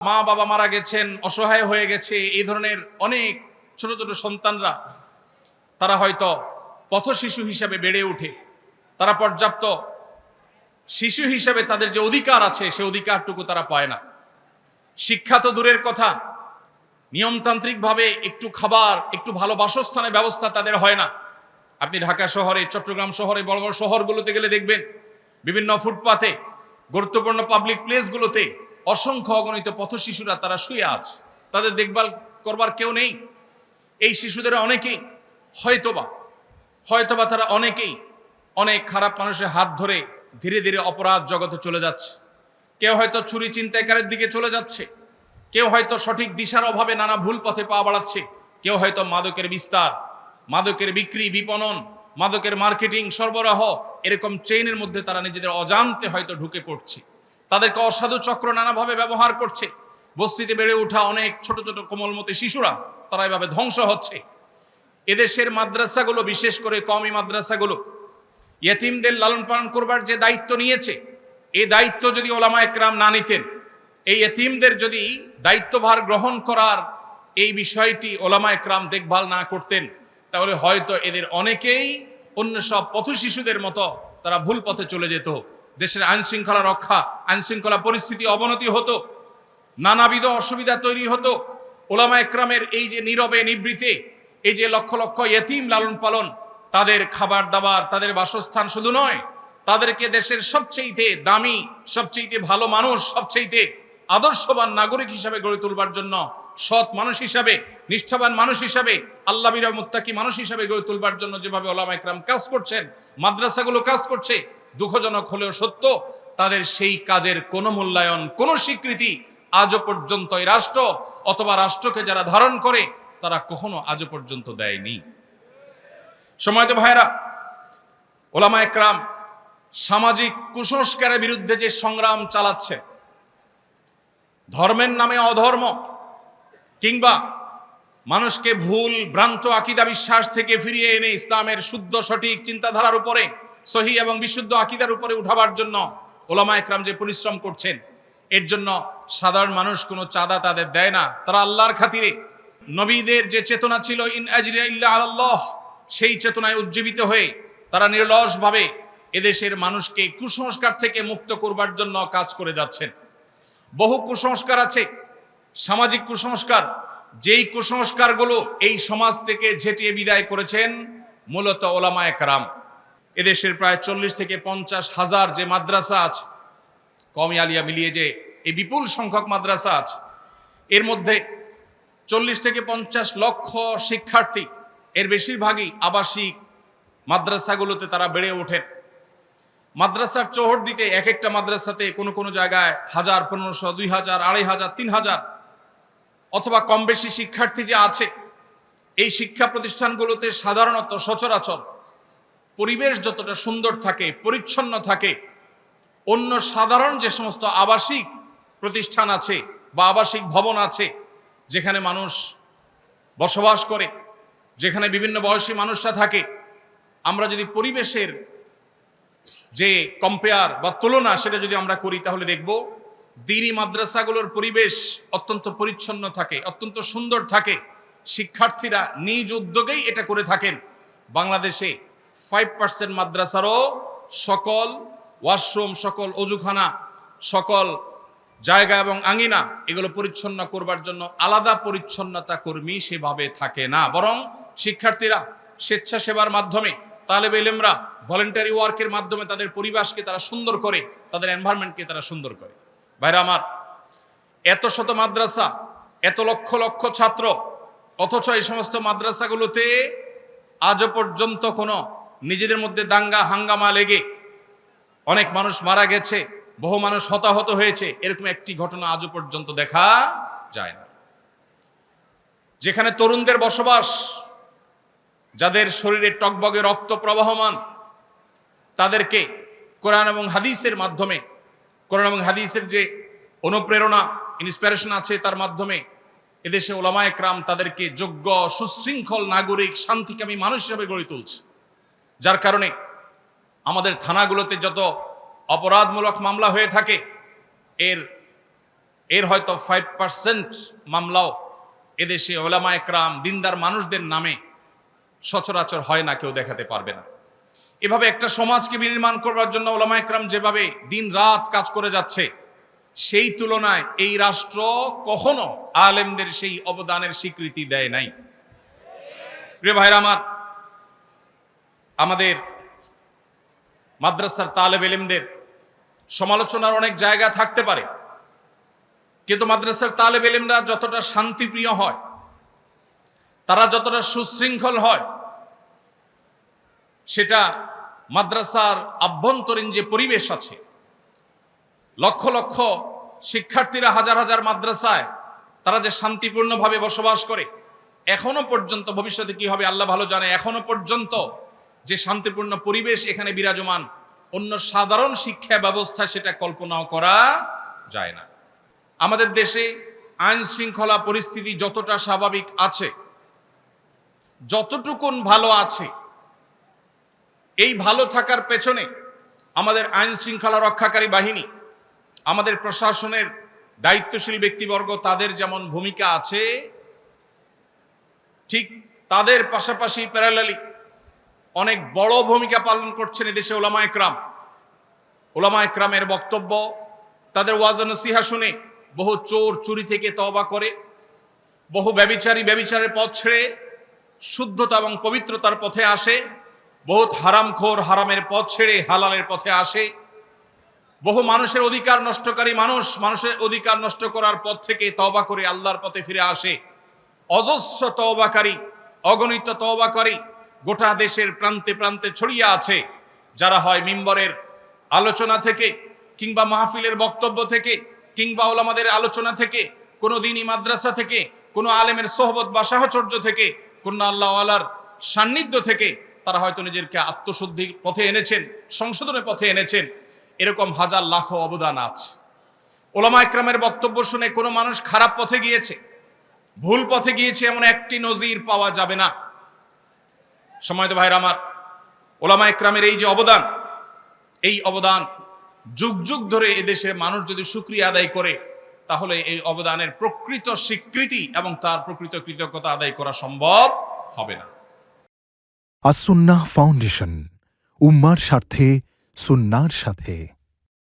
মা বাবা মারা গেছেন, অসহায় হয়ে গেছে, এই ধরনের অনেক ছোট ছোট সন্তানরা, তারা হয়তো পথ শিশু হিসাবে বেড়ে ওঠে। তারা পর্যাপ্ত শিশু হিসাবে তাদের যে অধিকার আছে, সে অধিকারটুকু তারা পায় না। শিক্ষা তো দূরের কথা, নিয়মতান্ত্রিকভাবে একটু খাবার, একটু ভালো বাসস্থানের ব্যবস্থা তাদের হয় না। আপনি ঢাকা শহরে, চট্টগ্রাম শহরে, বড় বড় শহরগুলোতে গেলে দেখবেন, বিভিন্ন ফুটপাতে, গুরুত্বপূর্ণ পাবলিক প্লেসগুলোতে অসংখ্য অগণিত পথ শিশুরা তারা শুয়ে আছে। তাদের দেখভাল করবার কেউ নেই। এই শিশুদের অনেকেই হয়তোবা হয়তোবা তারা অনেকেই অনেক খারাপ মানুষের হাত ধরে ধীরে ধীরে অপরাধ জগতে চলে যাচ্ছে। কেউ হয়তো চুরি চিন্তাকারের দিকে চলে যাচ্ছে। কেউ হয়তো সঠিক দিশার অভাবে নানা ভুল পথে পা বাড়াচ্ছে। কেউ হয়তো মাদকের বিস্তার, মাদকের বিক্রি, বিপণন, মাদকের মার্কেটিং, সরবরাহ, এরকম চেইনের মধ্যে তারা নিজেদের অজান্তে হয়তো ঢুকে পড়ছে। তাদেরকে অসাধু চক্র নানাভাবে ব্যবহার করছে। বস্তিতে বেড়ে ওঠা অনেক ছোট ছোট কোমলমতি শিশুরা, তারা এভাবে ধ্বংস হচ্ছে। এদেশের মাদ্রাসাগুলো, বিশেষ করে কমি মাদ্রাসাগুলো, ইয়েতিমদের লালন পালন করবার যে দায়িত্ব নিয়েছে এই দায়িত্ব যদি ওলামা একরাম না নিতেন, এই এতিমদের যদি দায়িত্বভার গ্রহণ করার এই বিষয়টি ওলামা একরাম দেখভাল না করতেন, তাহলে হয়তো এদের অনেকেই অন্য সব পথ শিশুদের মতো তারা ভুল পথে চলে যেত। দেশের আইন শৃঙ্খলা রক্ষা আইন শৃঙ্খলা পরিস্থিতি অবনতি হতো, নানাবিধ অসুবিধা তৈরি হতো। ওলামা একরামের এই যে নীরবে নিবৃতে, এই যে লক্ষ লক্ষ এতিম লালন পালন, তাদের খাবার দাবার, তাদের বাসস্থান শুধু নয়, তাদেরকে দেশের সবচেয়েতে দামি, সবচেয়েতে ভালো মানুষ, সবচেয়েতে আদর্শবান নাগরিক হিসাবে গড়ে তুলবার জন্য সৎ মানুষ হিসাবে, নিষ্ঠাবান মানুষ হিসাবে, আল্লাহ বিরা মুত্তাকি মানুষ হিসাবে গড়ে তুলবার জন্য যেভাবে ওলামা একরাম কাজ করছেন, মাদ্রাসাগুলো কাজ করছে দুঃখজনক হলেও সত্য, তাদের সেই কাজের কোনো মূল্যায়ন, কোনো স্বীকৃতি আজও পর্যন্ত এই রাষ্ট্র অথবা রাষ্ট্রকে যারা ধারণ করে, তারা কখনো আজও পর্যন্ত দেয়নি। সময়ত ভাইরা ওলামা একরাম, সামাজিক কুসংস্কারের বিরুদ্ধে যে সংগ্রাম চালাচ্ছে, ধর্মের নামে অধর্ম, কিংবা মানুষকে ভুল, ভ্রান্ত আকিদা বিশ্বাস থেকে ফিরিয়ে এনে ইসলামের শুদ্ধ, সঠিক চিন্তাধারার উপরে সহি এবং বিশুদ্ধ আকিদার উপরে উঠাবার জন্য ওলামা একরাম যে পরিশ্রম করছেন, এর জন্য সাধারণ মানুষ কোনো চাঁদা তাদের দেয় না। তারা আল্লাহর খাতিরে নবীদের যে চেতনা ছিল, ইন আজরিয়া আল্লাহ সেই চেতনায় উজ্জীবিত হয়ে তারা নির্লসভাবে এদেশের মানুষকে কুসংস্কার থেকে মুক্ত করবার জন্য কাজ করে যাচ্ছেন। বহু কুসংস্কার আছে, সামাজিক কুসংস্কার। যেই কুসংস্কারগুলো এই সমাজ থেকে ঝেঁটিয়ে বিদায় করেছেন মূলত ওলামা একরাম। এদেশের প্রায় চল্লিশ থেকে পঞ্চাশ হাজার যে মাদ্রাসা আছে কমি আলিয়া মিলিয়ে যে এই বিপুল সংখ্যক মাদ্রাসা আছে, এর মধ্যে চল্লিশ থেকে পঞ্চাশ লক্ষ শিক্ষার্থী, এর বেশিরভাগই আবাসিক মাদ্রাসাগুলোতে তারা বেড়ে ওঠেন। মাদ্রাসার চোহর দিতে এক একটা মাদ্রাসাতে কোনো কোনো জায়গায় হাজার পনেরোশো, দুই হাজার, আড়াই হাজার, তিন হাজার অথবা কম বেশি শিক্ষার্থী যে আছে, এই শিক্ষা প্রতিষ্ঠানগুলোতে সাধারণত সচরাচর পরিবেশ যতটা সুন্দর থাকে, পরিচ্ছন্ন থাকে, অন্য সাধারণ যে সমস্ত আবাসিক প্রতিষ্ঠান আছে বা আবাসিক ভবন আছে, যেখানে মানুষ বসবাস করে, যেখানে বিভিন্ন বয়সী মানুষরা থাকে, আমরা যদি পরিবেশের যে কম্পেয়ার বা তুলনা সেটা যদি আমরা করি, তাহলে দেখব দিনী মাদ্রাসাগুলোর পরিবেশ অত্যন্ত পরিচ্ছন্ন থাকে, অত্যন্ত সুন্দর থাকে। শিক্ষার্থীরা নিজ উদ্যোগেই এটা করে থাকেন। বাংলাদেশে ফাইভ পার্সেন্ট মাদ্রাসারও সকল ওয়াশরুম সকল অজুখানা, সকল জায়গা এবং আঙিনা এগুলো পরিচ্ছন্ন করবার জন্য আলাদা পরিচ্ছন্নতা কর্মী সেভাবে থাকে না। বরং শিক্ষার্থীরা স্বেচ্ছাসেবার মাধ্যমে তালেব এলেমরা ভলেন্টারি ওয়ার্কের মাধ্যমে তাদের পরিবেশকে তারা সুন্দর করে, তাদের এনভায়রনমেন্টকে তারা সুন্দর করে। ভাইরা আমার, এত শত মাদ্রাসা, এত লক্ষ লক্ষ ছাত্র, অথচ এই সমস্ত মাদ্রাসাগুলোতে আজও পর্যন্ত কোনো নিজেদের মধ্যে দাঙ্গা, হাঙ্গামা লেগে অনেক মানুষ মারা গেছে, বহু মানুষ হতাহত হয়েছে, এরকম একটি ঘটনা আজও পর্যন্ত দেখা যায় না। যেখানে তরুণদের বসবাস, যাদের শরীরে টকবগে রক্ত প্রবাহমান, তাদেরকে কোরআন এবং হাদিসের মাধ্যমে, কোরআন এবং হাদিসের যে অনুপ্রেরণা ইন্সপিরেশন আছে তার মাধ্যমে এদেশে ওলামা একরাম তাদেরকে যোগ্য, সুশৃঙ্খল, নাগরিক, শান্তিকামী মানুষ হিসাবে গড়ে তুলছে। যার কারণে আমাদের থানাগুলোতে যত অপরাধমূলক মামলা হয়ে থাকে, এর এর হয়তো ফাইভ পার্সেন্ট মামলাও এদেশে ওলামা একরাম, দিনদার মানুষদের নামে সচরাচর হয় না, কেউ দেখাতে পারবে না। এভাবে একটা সমাজকে বিনির্মাণ করবার জন্য ওলামা একরাম যেভাবে দিন রাত কাজ করে যাচ্ছে, সেই তুলনায় এই রাষ্ট্র কখনো আলেমদের সেই অবদানের স্বীকৃতি দেয় নাই। প্রিয় ভাইরা আমার আমাদের মাদ্রাসার তালেব এলেমদের সমালোচনার অনেক জায়গা থাকতে পারে। কিন্তু মাদ্রাসার তালেব এলেমরা যতটা শান্তিপ্রিয় হয়, তারা যতটা সুশৃঙ্খল হয়, সেটা মাদ্রাসার আভ্যন্তরীণ যে পরিবেশ আছে, লক্ষ লক্ষ শিক্ষার্থীরা হাজার হাজার মাদ্রাসায় তারা যে শান্তিপূর্ণভাবে বসবাস করে, এখনও পর্যন্ত ভবিষ্যতে কি হবে আল্লাহ ভালো জানে, এখনও পর্যন্ত যে শান্তিপূর্ণ পরিবেশ এখানে বিরাজমান, অন্য সাধারণ শিক্ষা ব্যবস্থা সেটা কল্পনাও করা যায় না। আমাদের দেশে আইন শৃঙ্খলা পরিস্থিতি যতটা স্বাভাবিক আছে, যতটুকুন ভালো আছে, এই ভালো থাকার পেছনে আমাদের আইন শৃঙ্খলা রক্ষাকারী বাহিনী, আমাদের প্রশাসনের দায়িত্বশীল ব্যক্তিবর্গ তাদের যেমন ভূমিকা আছে, ঠিক তাদের পাশাপাশি প্যারালালি অনেক বড় ভূমিকা পালন করছেন এদেশে ওলামা একরাম। ওলামা একরামের বক্তব্য, তাদের ওয়াজন সিহা শুনে বহু চোর চুরি থেকে তওবা করে, বহু ব্যবিচারী ব্যবিচারের পথ ছেড়ে শুদ্ধতা এবং পবিত্রতার পথে আসে, বহুত হারামখোর হারামের পথ ছেড়ে হালালের পথে আসে। বহু মানুষের অধিকার নষ্টকারী মানুষ মানুষের অধিকার নষ্ট করার পথ থেকে তওবা করে আল্লাহর পথে ফিরে আসে। অজস্র তওবাকারী, অগণিত তওবাকারী গোটা দেশের প্রান্তে প্রান্তে ছড়িয়ে আছে। যারা হয় মিম্বরের আলোচনা থেকে কিংবা মাহফিলের বক্তব্য থেকে কিংবা ওলামাদের আলোচনা থেকে, কোনো দিনই মাদ্রাসা থেকে, কোনো আলেমের সোহবত বা সাহচর্য থেকে কোনো আল্লাহ আলার সান্নিধ্য থেকে তারা হয়তো নিজেকে আত্মশুদ্ধির পথে এনেছেন, সংশোধনের পথে এনেছেন। এরকম হাজার লাখ অবদান আছে। ওলামা একরামের বক্তব্য শুনে কোনো মানুষ খারাপ পথে গিয়েছে, ভুল পথে গিয়েছে এমন একটি নজির পাওয়া যাবে না। সময় তো ভাইরা আমার ওলামা একরামের এই যে অবদান, এই অবদান যুগ যুগ ধরে এদেশে মানুষ যদি সুক্রিয়া আদায় করে, তাহলে এই অবদানের প্রকৃত স্বীকৃতি এবং তার প্রকৃত কৃতজ্ঞতা আদায় করা সম্ভব হবে না। আসুন্না ফাউন্ডেশন, উম্মার স্বার্থে, সুন্নার সাথে।